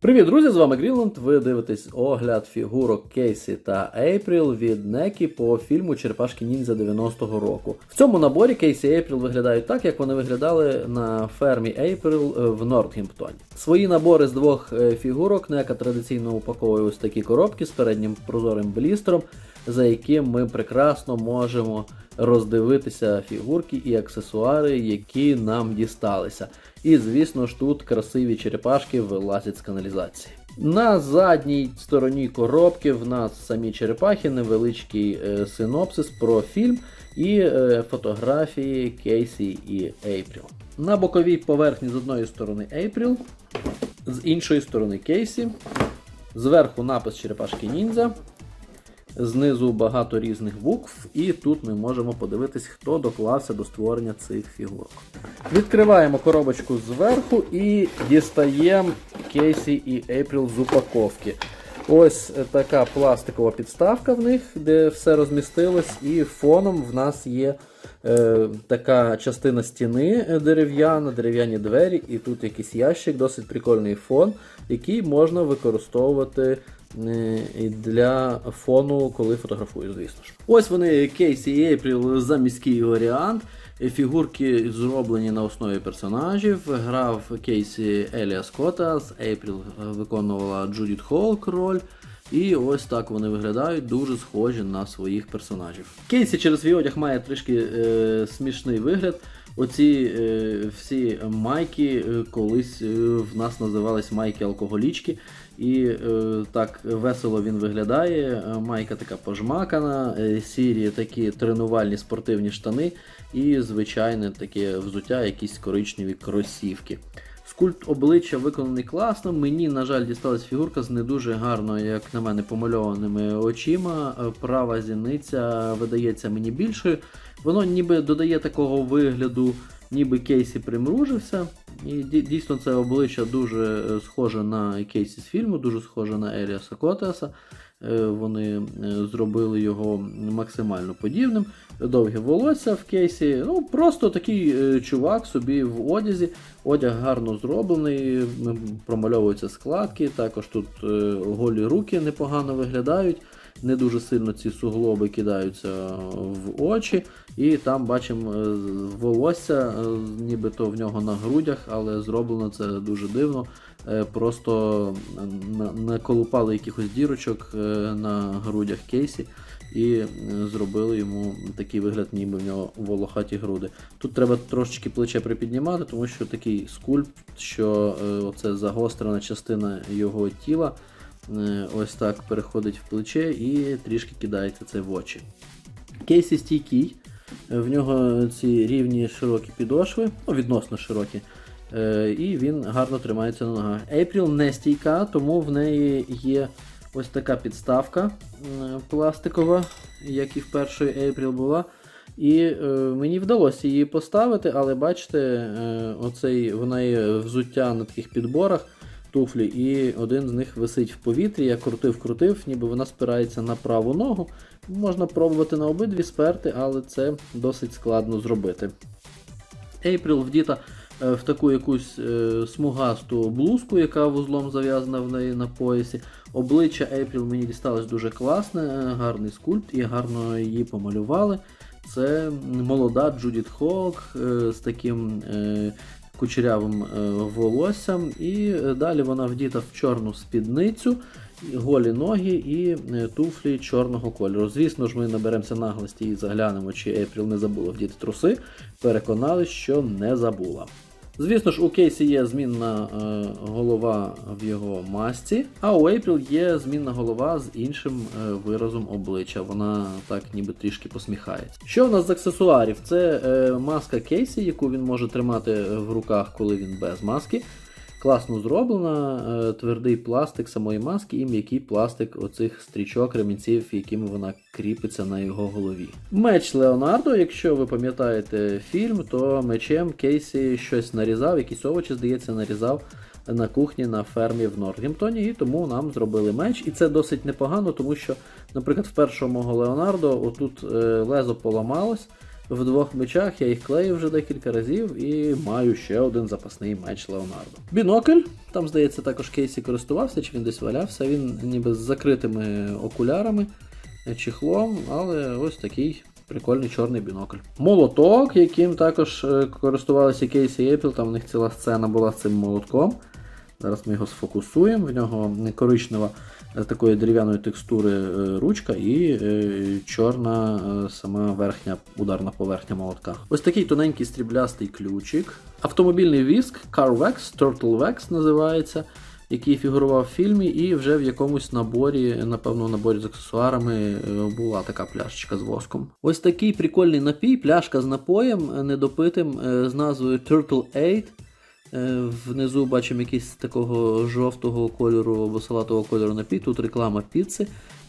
Привіт, друзі! З вами Грінланд. Ви дивитесь огляд фігурок Кейсі та Ейпріл від Некі по фільму Черепашки Ніндзя 90-го року. В цьому наборі Кейсі і Ейпріл виглядають так, як вони виглядали на фермі Ейпріл е, в Нортгемптоні. Свої набори з двох е, фігурок Нека традиційно упаковує ось такі коробки з переднім прозорим блістером, за яким ми прекрасно можемо роздивитися фігурки і аксесуари, які нам дісталися. І, звісно ж, тут красиві черепашки вилазять з каналізації. На задній стороні коробки в нас самі черепахи, невеличкий е, синопсис про фільм і е, фотографії Кейсі і Ейпріл. На боковій поверхні з одної сторони Ейпріл, з іншої сторони Кейсі. Зверху напис черепашки ніндзя. Знизу багато різних букв, і тут ми можемо подивитись, хто доклався до створення цих фігурок. Відкриваємо коробочку зверху і дістаємо Кейсі і Ейпріл з упаковки. Ось така пластикова підставка в них, де все розмістилось, і фоном в нас є е, така частина стіни дерев'яна, дерев'яні двері, і тут якийсь ящик, досить прикольний фон, який можна використовувати і для фону, коли фотографую, звісно ж. Ось вони Кейсі і Ейпріл за міський варіант. Фігурки зроблені на основі персонажів. Грав Кейсі Еліас Скотас, Ейпріл виконувала Джудіт Холк роль. І ось так вони виглядають, дуже схожі на своїх персонажів. Кейсі через свій одяг має трішки е, смішний вигляд. Оці е, всі майки е, колись е, в нас називались майки алкоголічки. І е, так весело він виглядає. Е, Майка така пожмакана, сірі такі тренувальні спортивні штани і звичайне таке взуття, якісь коричневі кросівки. Скульпт обличчя виконаний класно. Мені, на жаль, дісталась фігурка з не дуже гарно, як на мене, помальованими очима. Права зіниця видається мені більшою. Воно ніби додає такого вигляду, ніби Кейсі примружився. І дійсно це обличчя дуже е, схоже на Кейсі з фільму, дуже схоже на Еліаса Котеса. Е, Вони е, зробили його максимально подібним. Довге волосся в кейсі. Ну, просто такий чувак собі в одязі. Одяг гарно зроблений, промальовуються складки. Також тут голі руки непогано виглядають. Не дуже сильно ці суглоби кидаються в очі. І там бачимо е, волосся, е, нібито в нього на грудях, але зроблено це дуже дивно. Е, Просто на- наколупали якихось дірочок на грудях кейсі і зробили йому такий вигляд, ніби в нього волохаті груди. Тут треба трошечки плече припіднімати, тому що такий скульпт, що е, оце загострена частина його тіла ось так переходить в плече і трішки кидається це в очі. Кейсі стійкий, е, в нього ці рівні широкі підошви, ну, відносно широкі. Е, і він гарно тримається на ногах. Ейпріл не стійка, тому в неї є ось така підставка пластикова, як і в першої Ейпріл була. І е, мені вдалося її поставити, але бачите, е, оцей, в неї взуття на таких підборах туфлі, і один з них висить в повітрі. Я крутив-крутив, ніби вона спирається на праву ногу. Можна пробувати на обидві сперти, але це досить складно зробити. Ейпріл вдіта е, в таку якусь е, смугасту блузку, яка вузлом зав'язана в неї на поясі. Обличчя Ейпріл мені дісталось дуже класне, е, гарний скульпт і гарно її помалювали. Це молода Джудіт Холк е, з таким кучерявим е, волоссям. І е, далі вона вдіта в чорну спідницю, голі ноги і е, туфлі чорного кольору. Звісно ж, ми наберемося наглості і заглянемо, чи Ейпріл не забула вдіти труси. Переконали, що не забула. Звісно ж, у Кейсі є змінна е, голова в його масці, а у Ейпріл є змінна голова з іншим е, виразом обличчя. Вона так ніби трішки посміхається. Що в нас з аксесуарів? Це е, маска Кейсі, яку він може тримати в руках, коли він без маски. Класно зроблена, е, твердий пластик самої маски і м'який пластик оцих стрічок, ремінців, якими вона кріпиться на його голові. Меч Леонардо, якщо ви пам'ятаєте фільм, то мечем Кейсі щось нарізав, якісь овочі, здається, нарізав на кухні на фермі в Нортгемптоні, і тому нам зробили меч. І це досить непогано, тому що, наприклад, в першого мого Леонардо отут е, лезо поламалось. В двох мечах, я їх клеїв вже декілька разів і маю ще один запасний меч Леонардо. Бінокль, там, здається, також Кейсі користувався, чи він десь валявся. Він ніби з закритими окулярами, е, чехлом, але ось такий. Прикольний чорний бінокль. Молоток, яким також е, користувалися Кейсі і Епіл, там у них ціла сцена була з цим молотком. Зараз ми його сфокусуємо. В нього коричнева такої дерев'яної текстури е, ручка і е, чорна е, сама верхня ударна поверхня молотка. Ось такий тоненький стріблястий ключик. Автомобільний віск CarVex, Turtle Vex називається, який фігурував в фільмі, і вже в якомусь наборі, напевно, наборі з аксесуарами була така пляшечка з воском. Ось такий прикольний напій, пляшка з напоєм недопитим з назвою Turtle 8. Е, Внизу бачимо якийсь такого жовтого кольору або салатового кольору напій. Тут реклама піци.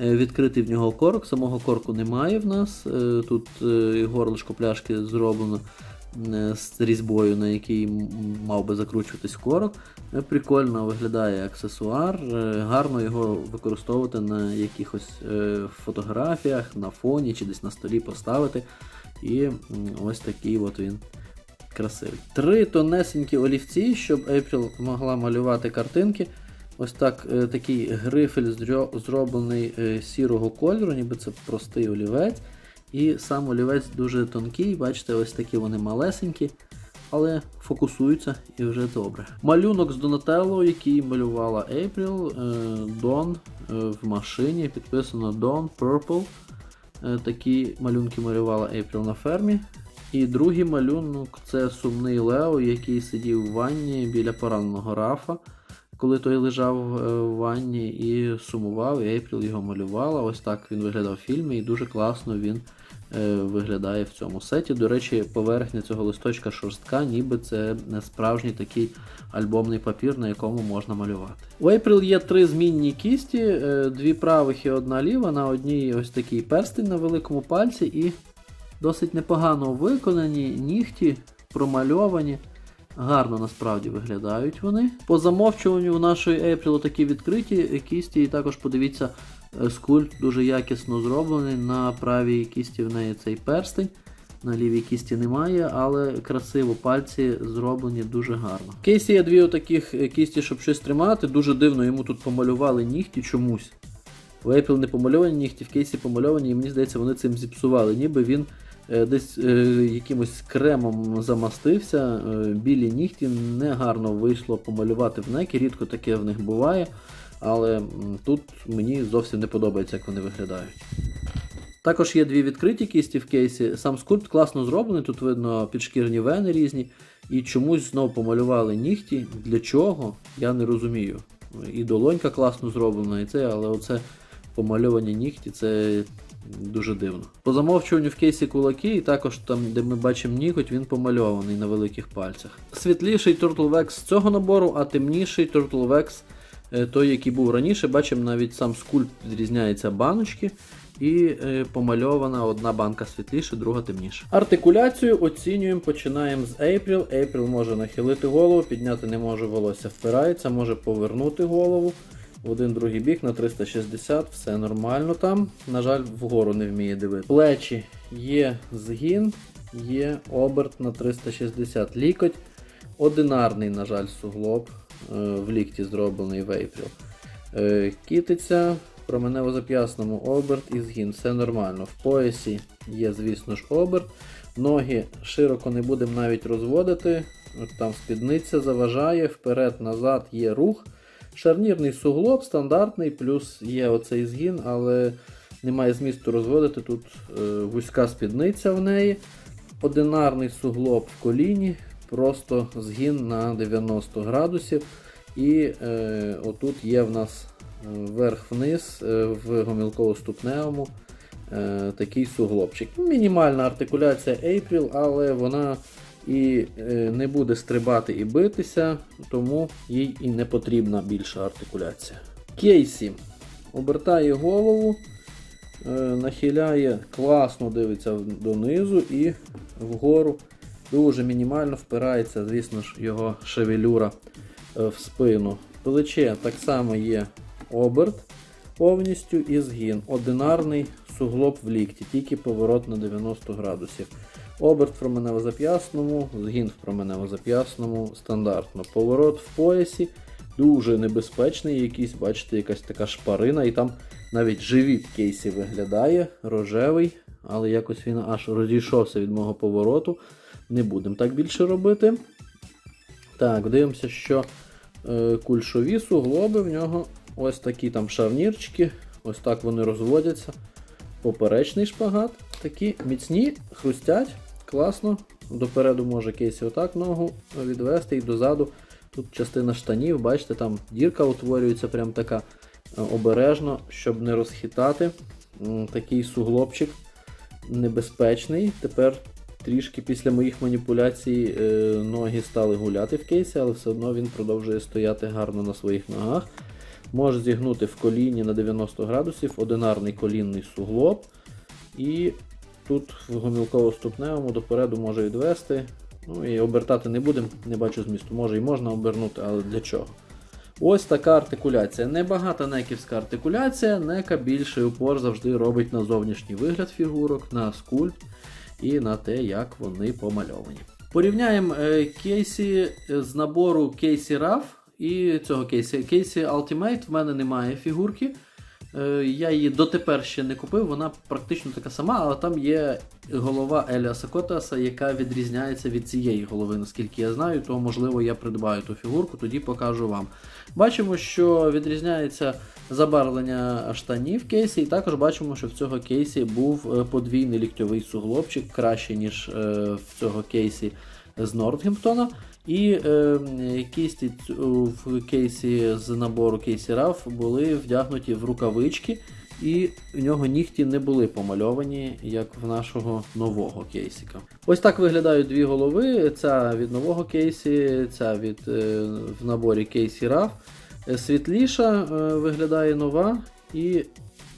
Е, Відкритий в нього корок. Самого корку немає в нас. Е, Тут горлишко пляшки зроблено з різьбою, на якій мав би закручуватись корок. Прикольно виглядає аксесуар. Гарно його використовувати на якихось фотографіях, на фоні чи десь на столі поставити. І ось такий от він красивий. Три тонесенькі олівці, щоб April могла малювати картинки. Ось так, е, такий грифель зроблений е, сірого кольору, ніби це простий олівець. І сам олівець дуже тонкий, бачите, ось такі вони малесенькі, але фокусуються і вже добре. Малюнок з Донателло, який малювала April, е, е, в машині, підписано Dawn Purple. Такі малюнки малювала April на фермі. І другий малюнок це сумний Лео, який сидів в ванні біля пораненого Рафа, коли той лежав е, в ванні і сумував, і Ейпріл його малювала. Ось так він виглядав в фільмі, і дуже класно він е, виглядає в цьому сеті. До речі, поверхня цього листочка шорстка, ніби це не справжній такий альбомний папір, на якому можна малювати. У April є три змінні кісті, е, дві правих і одна ліва. На одній ось такий перстень на великому пальці і досить непогано виконані, нігті промальовані. Гарно насправді виглядають вони. По замовчуванню у нашої April такі відкриті кісті, і також подивіться, е, скульпт дуже якісно зроблений. На правій кісті в неї цей перстень, на лівій кісті немає, але красиво пальці зроблені дуже гарно. В кейсі є дві отаких е, кісті, щоб щось тримати. Дуже дивно йому тут помалювали нігті чомусь. У Apple не помальовані нігті, в кейсі помальовані, і мені здається, вони цим зіпсували. Ніби він десь е, якимось кремом замастився. Е, білі нігті не гарно вийшло помалювати в некі, рідко таке в них буває. Але тут мені зовсім не подобається, як вони виглядають. Також є дві відкриті кісті в кейсі. Сам скульпт класно зроблений, тут видно підшкірні вени різні. І чомусь знову помалювали нігті. Для чого? Я не розумію. І долонька класно зроблена, і це, але оце помальовані нігті це дуже дивно. По замовчуванню в кейсі кулаки, і також там, де ми бачимо ніготь, він помальований на великих пальцях. Світліший Turtle Vex з цього набору, а темніший Turtle Vex, е, той, який був раніше, бачимо навіть сам скульпт відрізняється баночки. І е, помальована одна банка світліше, друга темніша. Артикуляцію оцінюємо, починаємо з April. April може нахилити голову, підняти не може волосся впирається, може повернути голову в один другий бік на 360, все нормально там. На жаль, вгору не вміє дивитися. Плечі є згін, є оберт на 360 лікоть. Одинарний, на жаль, суглоб е, в лікті зроблений в April. Е, Кітиця, променево-зап'ясному оберт і згін, все нормально. В поясі є, звісно ж, оберт. Ноги широко не будемо навіть розводити. Там спідниця заважає, вперед-назад є рух. Шарнірний суглоб стандартний, плюс є оцей згін, але немає змісту розводити. Тут е, вузька спідниця в неї. Одинарний суглоб в коліні, просто згін на 90 градусів. І е, отут є в нас е, вверх-вниз е, в гомілково-ступневому е, такий суглобчик. Мінімальна артикуляція April, але вона і е, не буде стрибати і битися, тому їй і не потрібна більша артикуляція. Кейсі обертає голову, е, нахиляє, класно дивиться донизу і вгору. Дуже мінімально впирається, звісно ж, його шевелюра е, в спину. Плече так само є оберт повністю і згін. Одинарний суглоб в лікті, тільки поворот на 90 градусів. Оберт в променево-зап'ясному, згін в променево-зап'ясному, стандартно. Поворот в поясі, дуже небезпечний, якийсь, бачите, якась така шпарина, і там навіть живіт кейсі виглядає, рожевий, але якось він аж розійшовся від мого повороту. Не будемо так більше робити. Так, дивимося, що е, кульшові суглоби в нього ось такі там шарнірчики, ось так вони розводяться. Поперечний шпагат, такі міцні, хрустять, класно. Допереду може кейсі отак ногу відвести і дозаду. Тут частина штанів, бачите, там дірка утворюється прям така е, обережно, щоб не розхитати. Такий суглобчик небезпечний. Тепер трішки після моїх маніпуляцій е, ноги стали гуляти в кейсі, але все одно він продовжує стояти гарно на своїх ногах. Може зігнути в коліні на 90 градусів, одинарний колінний суглоб. І тут в гомілково-ступневому допереду може відвести. Ну і обертати не будемо, не бачу змісту. Може і можна обернути, але для чого? Ось така артикуляція. Небагата неківська артикуляція, нека більший упор завжди робить на зовнішній вигляд фігурок, на скульпт і на те, як вони помальовані. Порівняємо е, кейсі з набору кейсі RAV і цього кейсі. Кейсі Ultimate в мене немає фігурки. Е, Я її дотепер ще не купив, вона практично така сама, але там є голова Еліаса Котаса, яка відрізняється від цієї голови, наскільки я знаю, то можливо я придбаю ту фігурку, тоді покажу вам. Бачимо, що відрізняється забарвлення штанів кейсі, і також бачимо, що в цього кейсі був е, подвійний ліктьовий суглобчик, краще, ніж е, в цього кейсі з Нортгемптона. І е, кісті в кейсі з набору кейсі RAV були вдягнуті в рукавички, і в нього нігті не були помальовані, як в нашого нового кейсіка. Ось так виглядають дві голови: ця від нового кейсі, ця від е, в наборі кейсі RAV. Е, Світліша е, виглядає нова, і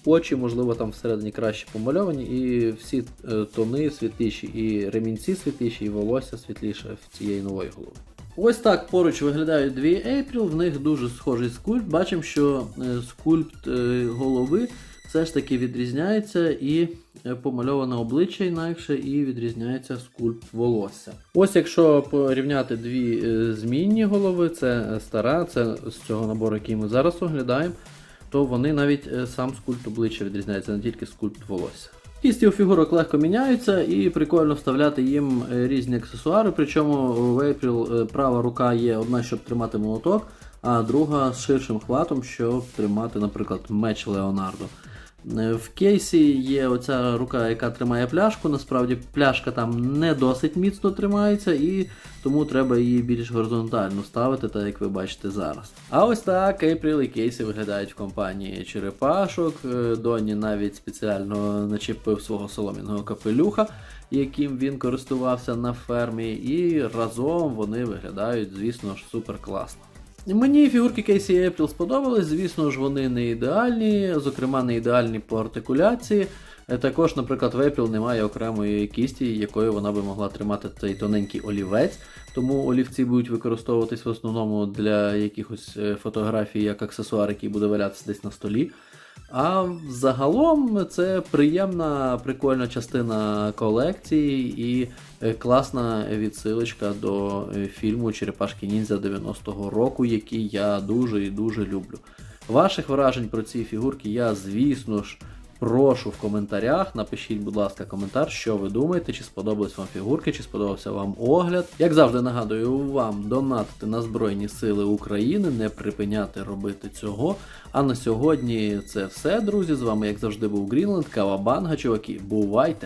очі, можливо, там всередині краще помальовані, і всі е, тони світліші, і ремінці світліші, і волосся світліше в цієї нової голови. Ось так поруч виглядають дві April, в них дуже схожий скульпт. Бачимо, що е, скульпт е, голови все ж таки відрізняється і помальоване обличчя інакше, і відрізняється скульпт волосся. Ось якщо порівняти дві змінні голови, це стара, це з цього набору, який ми зараз оглядаємо, то вони навіть е, сам скульпт обличчя відрізняється, не тільки скульпт волосся. Кісті у фігурок легко міняються і прикольно вставляти їм е, різні аксесуари. Причому в April е, права рука є одна, щоб тримати молоток, а друга з ширшим хватом, щоб тримати, наприклад, меч Леонардо. Е, В кейсі є оця рука, яка тримає пляшку. Насправді пляшка там не досить міцно тримається, і тому треба її більш горизонтально ставити, так як ви бачите зараз. А ось так April і кейсі виглядають в компанії черепашок. Е, Доні навіть спеціально начепив свого солом'яного капелюха, яким він користувався на фермі, і разом вони виглядають, звісно ж, супер класно. Мені фігурки Кейсі Apple сподобались, звісно ж, вони не ідеальні, зокрема, не ідеальні по артикуляції. Е, Також, наприклад, в Apple немає окремої кісті, якою вона би могла тримати цей тоненький олівець, тому олівці будуть використовуватись в основному для якихось е, фотографій як аксесуар, який буде валятися десь на столі. А загалом це приємна, прикольна частина колекції і е, класна відсилочка до е, фільму Черепашки Ніндзя 90-го року, який я дуже і дуже люблю. Ваших вражень про ці фігурки я, звісно ж, прошу в коментарях. Напишіть, будь ласка, коментар, що ви думаєте, чи сподобались вам фігурки, чи сподобався вам огляд. Як завжди нагадую вам донатити на Збройні Сили України, не припиняти робити цього. А на сьогодні це все, друзі. З вами, як завжди, був Грінленд, Кавабанга, чуваки. Бувайте!